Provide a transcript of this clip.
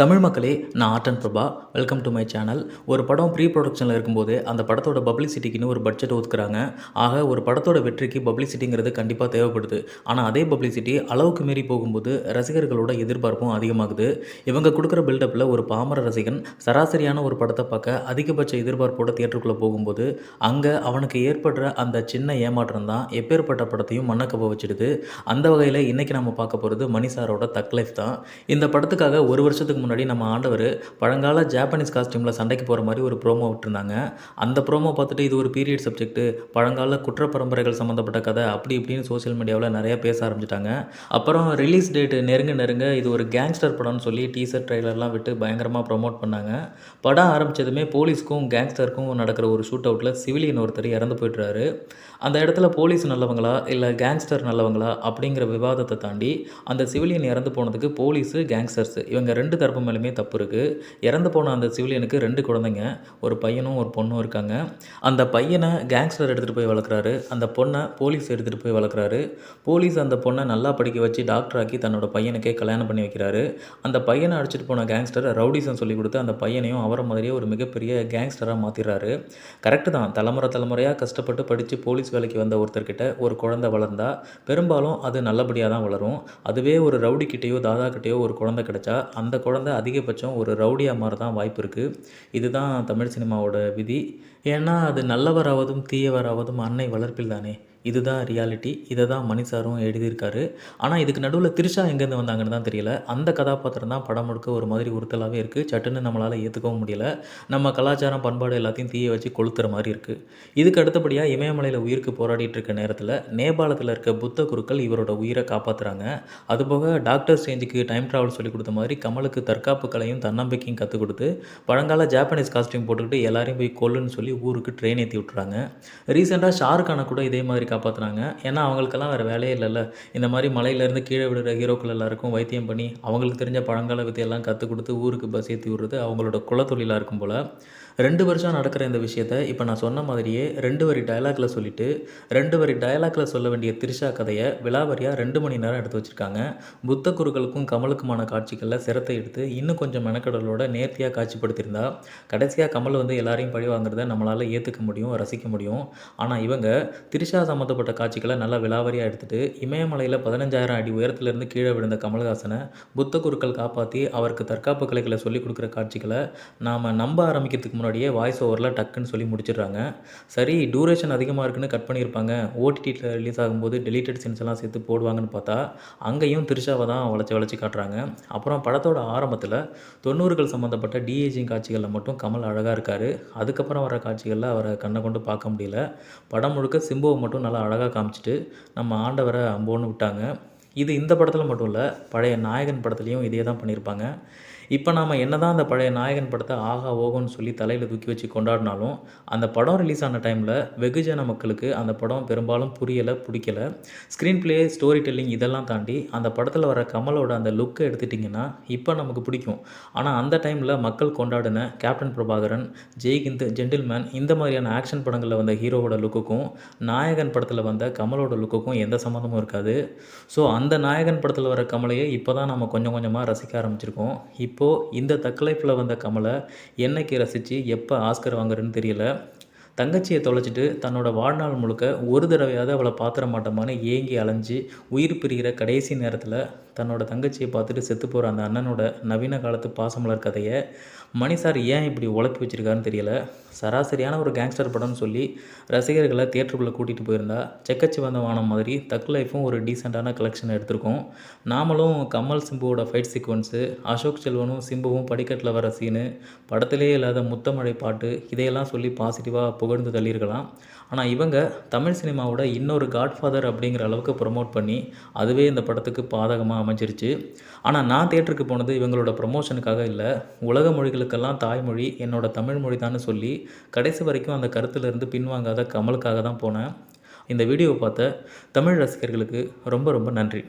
தமிழ் மக்களே நான் Arden Prabha. Welcome to my channel ஒரு படம் ப்ரீ ப்ரொடக்ஷனில் இருக்கும்போது அந்த படத்தோட பப்ளிசிட்டிக்குன்னு ஒரு பட்ஜெட் ஒதுக்குறாங்க. ஆக ஒரு படத்தோட வெற்றிக்கு பப்ளிசிட்டிங்கிறது கண்டிப்பாக தேவைப்படுது. ஆனால் அதே பப்ளிசிட்டி அளவுக்கு மீறி போகும்போது ரசிகர்களோட எதிர்பார்ப்பும் அதிகமாகுது. இவங்க கொடுக்குற பில்டப்பில் ஒரு பாமர ரசிகன் சராசரியான ஒரு படத்தை பார்க்க அதிகபட்ச எதிர்பார்ப்போட தியேட்டருக்குள்ளே போகும்போது அங்கே அவனுக்கு ஏற்படுற அந்த சின்ன ஏமாற்றம் தான் எப்பேற்பட்ட படத்தையும் மண்ணக்கப்ப வச்சிடுது. அந்த வகையில் இன்றைக்கி நம்ம பார்க்க போகிறது மணி சாரோட தக் லைஃப் தான். இந்த படத்துக்காக ஒரு வருஷத்துக்கு முன்னாடி நம்ம ஆண்டவர் பழங்கால ஜாப்பனீஸ் காஸ்டியூமில் சண்டைக்கு போகிற மாதிரி ஒரு ப்ரோமோ விட்டுருந்தாங்க. அந்த ப்ரோமோ பார்த்துட்டு இது ஒரு பீரியட் சப்ஜெக்ட் பழங்கால குற்ற பரம்பரைகள் சம்மந்தப்பட்ட கதை அப்படி இப்படின்னு சோஷியல் மீடியாவில் நிறைய பேச ஆரம்பிச்சிட்டாங்க. அப்புறம் ரிலீஸ் டேட்டு நெருங்க நெருங்க இது ஒரு கேங்ஸ்டர் படம்னு சொல்லி டீசர் ட்ரைலர்லாம் விட்டு பயங்கரமாக ப்ரோமோட் பண்ணாங்க. படம் ஆரம்பித்ததுமே போலீஸ்க்கும் கேங்ஸ்டருக்கும் நடக்கிற ஒரு ஷூட் அவுட்டில் சிவிலியன் ஒருத்தர் இறந்து போயிட்டுறாரு அந்த இடத்துல போலீஸ் நல்லவங்களா இல்லை கேங்ஸ்டர் நல்லவங்களா அப்படிங்கிற விவாதத்தை தாண்டி அந்த சிவிலியன் இறந்து போனதுக்கு போலீஸு கேங்ஸ்டர்ஸ் இவங்க ரெண்டு தரப்பு மேலுமே தப்பு இருக்குது இறந்து போன அந்த சிவிலியனுக்கு ரெண்டு குழந்தைங்க ஒரு பையனும் ஒரு பொண்ணும் இருக்காங்க. அந்த பையனை கேங்ஸ்டர் எடுத்துகிட்டு போய் வளர்க்குறாரு. அந்த பொண்ணை போலீஸ் எடுத்துகிட்டு போய் வளர்க்குறாரு. போலீஸ் அந்த பொண்ணை நல்லா படிக்க வச்சு டாக்டர் ஆக்கி தன்னோட பையனுக்கே கல்யாணம் பண்ணி வைக்கிறாரு. அந்த பையனை அடிச்சிட்டு போன கேங்ஸ்டர் ரவுடிசம் சொல்லி கொடுத்து அந்த பையனையும் அவரை மாதிரியே ஒரு மிகப்பெரிய கேங்ஸ்டராக மாற்றிடுறாரு கரெக்டு தான். தலைமுறை தலைமுறையாக கஷ்டப்பட்டு படித்து போலீஸ் வேலைக்கு வந்த ஒருத்தர்கிட்ட ஒரு குழந்தை வளர்ந்தா பெரும்பாலும் அது நல்லபடியாக தான் வளரும். அதுவே ஒரு ரவுடிக்கிட்டேயோ தாதாக்கிட்டேயோ ஒரு குழந்தை கிடச்சா அந்த குழந்தை அதிகபட்சம் ஒரு ரவுடியாக மாற தான் வாய்ப்பு இருக்குது இதுதான் தமிழ் சினிமாவோட விதி. ஏன்னா அது நல்லவராவதும் தீயவராவதும் அன்னை வளர்ப்பில் தானே. இதுதான் ரியாலிட்டி இதை தான் மணிசாரும் எழுதியிருக்காரு. ஆனால் இதுக்கு நடுவில் திரிஷா எங்கேருந்து வந்தாங்கன்னு தான் தெரியல. அந்த கதாபாத்திரம் தான் படம் முழுக்க ஒரு மாதிரி உறுத்தலாகவே இருக்குது சட்டுன்னு நம்மளால் ஏற்றுக்கவும் முடியல. நம்ம கலாச்சாரம் பண்பாடு எல்லாத்தையும் தீய வச்சு கொளுத்துற மாதிரி இருக்குது இதுக்கு அடுத்தபடியாக இமயமலையில் உயிருக்கு போராடிட்டு இருக்க நேரத்தில் நேபாளத்தில் இருக்க புத்த குருக்கள் இவரோட உயிரை காப்பாற்றுறாங்க அதுபோக டாக்டர் சேஞ்சுக்கு டைம் ட்ராவல் சொல்லி கொடுத்த மாதிரி கமலுக்கு தற்காப்பு கலையும் தன்னம்பிக்கையும் கற்றுக் கொடுத்து பழங்கால ஜாப்பனீஸ் காஸ்டியூம் போட்டுக்கிட்டு எல்லாரையும் போய் கொல்லுன்னு சொல்லி ஊருக்கு ட்ரெயின் ஏற்றி விட்டுறாங்க. ரீசெண்டாக ஷாருக்கான கூட இதே மாதிரி காப்பாற்றுனாங்க ஏன்னா அவங்களுக்கெல்லாம் வேறு வேலையே இல்லைல்ல. இந்த மாதிரி மலையிலேருந்து கீழே விடுற ஹீரோக்கள் எல்லாருக்கும் வைத்தியம் பண்ணி அவங்களுக்கு தெரிஞ்ச பழங்கால வித்தையெல்லாம் கற்றுக் கொடுத்து ஊருக்கு பஸ் ஏற்றி விடுறது அவங்களோட குலத்தொழிலாக இருக்கும் போல். ரெண்டு வருஷம் நடக்கிற இந்த விஷயத்த இப்போ நான் சொன்ன மாதிரியே ரெண்டு வரி டயலாக்ல சொல்லிட்டு ரெண்டு வரி டயலாக்ல சொல்ல வேண்டிய திரிஷா கதையை விலாவரியாக ரெண்டு மணி நேரம் எடுத்து வச்சுருக்காங்க. புத்த குருக்களுக்கும் கமலுக்குமான காட்சிகளில் சிரத்தை எடுத்து இன்னும் கொஞ்சம் மெனக்கடலோட நேர்த்தியாக காட்சிப்படுத்தியிருந்தா கடைசியாக கமல் வந்து எல்லாரையும் பழி வாங்குறத நம்மளால் ஏற்றுக்க முடியும் ரசிக்க முடியும். ஆனால் இவங்க திரிஷா சம்மந்தப்பட்ட காட்சிகளை நல்லா விலாவரியாக எடுத்துகிட்டு இமயமலையில் பதினஞ்சாயிரம் அடி உயரத்துலேருந்து கீழே விழுந்த கமல்ஹாசனை புத்த குருக்கள் காப்பாற்றி அவருக்கு தற்காப்பு கலைகளை சொல்லிக் கொடுக்குற காட்சிகளை நாம் நம்ப ஆரம்பிக்கிறதுக்கு முன்னாடி முன்னாடியே வாய்ஸ் ஓவரில் டக்குன்னு சொல்லி முடிச்சிடுறாங்க. சரி டூரேஷன் அதிகமாக இருக்குன்னு கட் பண்ணியிருப்பாங்க. ஓடிடியில் ரிலீஸ் ஆகும்போது டெலிட்டட் சீன்ஸ் எல்லாம் சேர்த்து போடுவாங்கன்னு பார்த்தா அங்கேயும் திருஷாவை தான் வளைச்சி வளைச்சி காட்டுறாங்க. அப்புறம் படத்தோட ஆரம்பத்தில் தொண்ணூறுகள் சம்மந்தப்பட்ட டிஏஜிங் காட்சிகளில் மட்டும் கமல் அழகாக இருக்கார். அதுக்கப்புறம் வர காட்சிகளில் அவரை கண்ணை கொண்டு பார்க்க முடியல. படம் முழுக்க சிம்புவை மட்டும் நல்லா அழகாக காமிச்சிட்டு நம்ம ஆண்டவரை அம்போன்னு விட்டாங்க. இது இந்த படத்தில் மட்டும் இல்லை பழைய நாயகன் படத்துலேயும் இதே தான் பண்ணியிருப்பாங்க இப்போ நாம் என்ன தான் அந்த பழைய நாயகன் படத்தை ஆகா ஓகோன்னு சொல்லி தலையில் தூக்கி வச்சு கொண்டாடினாலும் அந்த படம் ரிலீஸ் ஆன டைமில் வெகுஜன மக்களுக்கு அந்த படம் பெரும்பாலும் புரியலை பிடிக்கல. ஸ்க்ரீன் ப்ளே ஸ்டோரி டெல்லிங் இதெல்லாம் தாண்டி அந்த படத்தில் வர கமலோட அந்த லுக்கை எடுத்துட்டிங்கன்னா இப்போ நமக்கு பிடிக்கும். ஆனால் அந்த டைமில் மக்கள் கொண்டாடின கேப்டன் பிரபாகரன் ஜெய்கிந்த் ஜென்டில்மேன் இந்த மாதிரியான ஆக்ஷன் படங்களில் வந்த ஹீரோவோட லுக்குக்கும் நாயகன் படத்தில் வந்த கமலோட லுக்குக்கும் எந்த சம்மந்தமும் இருக்காது. ஸோ அந்த அந்த நாயகன் படத்தில் வர கமலையை இப்போ தான் நம்ம கொஞ்சம் கொஞ்சமாக ரசிக்க ஆரம்பிச்சிருக்கோம். இப்போது இந்த தக்கலைப்பில் வந்த கமலை என்னைக்கு ரசித்து எப்போ ஆஸ்கர் வாங்குறேன்னு தெரியல. தங்கச்சியை தொலைச்சிட்டு தன்னோட வாழ்நாள் முழுக்க ஒரு தடவையாவது அவளை பாத்திர மாட்டோமான்னு ஏங்கி அலைஞ்சு உயிர் பிரிகிற கடைசி நேரத்தில் தன்னோட தங்கச்சியை பார்த்துட்டு செத்து போகிற அந்த அண்ணனோட நவீன காலத்து பாசமலர் கதையை மணி சார் ஏன் இப்படி உழப்பி வச்சுருக்காருன்னு தெரியல. சராசரியான ஒரு கேங்ஸ்டர் படம்னு சொல்லி ரசிகர்களை தியேட்டருக்குள்ளே கூட்டிகிட்டு போயிருந்தா செக்கச்சி வந்த வானம் மாதிரி தக் லைஃப்பும் ஒரு டீசெண்டான கலெக்ஷன் எடுத்திருக்கோம். நாமளும் கமல் சிம்புவோட ஃபைட் சீக்வன்ஸு அசோக் செல்வனும் சிம்புவும் படிக்கட்டில் வர சீனு படத்திலே இல்லாத முத்தமழை பாட்டு இதையெல்லாம் சொல்லி பாசிட்டிவாக புகழ்ந்து தள்ளியிருக்கலாம். ஆனால் இவங்க தமிழ் சினிமாவோட இன்னொரு காட்ஃபாதர் அப்படிங்கிற அளவுக்கு ப்ரொமோட் பண்ணி அதுவே இந்த படத்துக்கு பாதகமாக அமைஞ்சிருச்சு. ஆனால் நான் தேட்டருக்கு போனது இவங்களோட ப்ரொமோஷனுக்காக இல்லை. உலக மொழிகளுக்கெல்லாம் தாய்மொழி என்னோட தமிழ் மொழி தான் சொல்லி கடைசி வரைக்கும் அந்த கருத்துலேருந்து பின்வாங்காத கமலுக்காக தான் போனேன். இந்த வீடியோவை பார்த்த தமிழ் ரசிகர்களுக்கு ரொம்ப ரொம்ப நன்றி.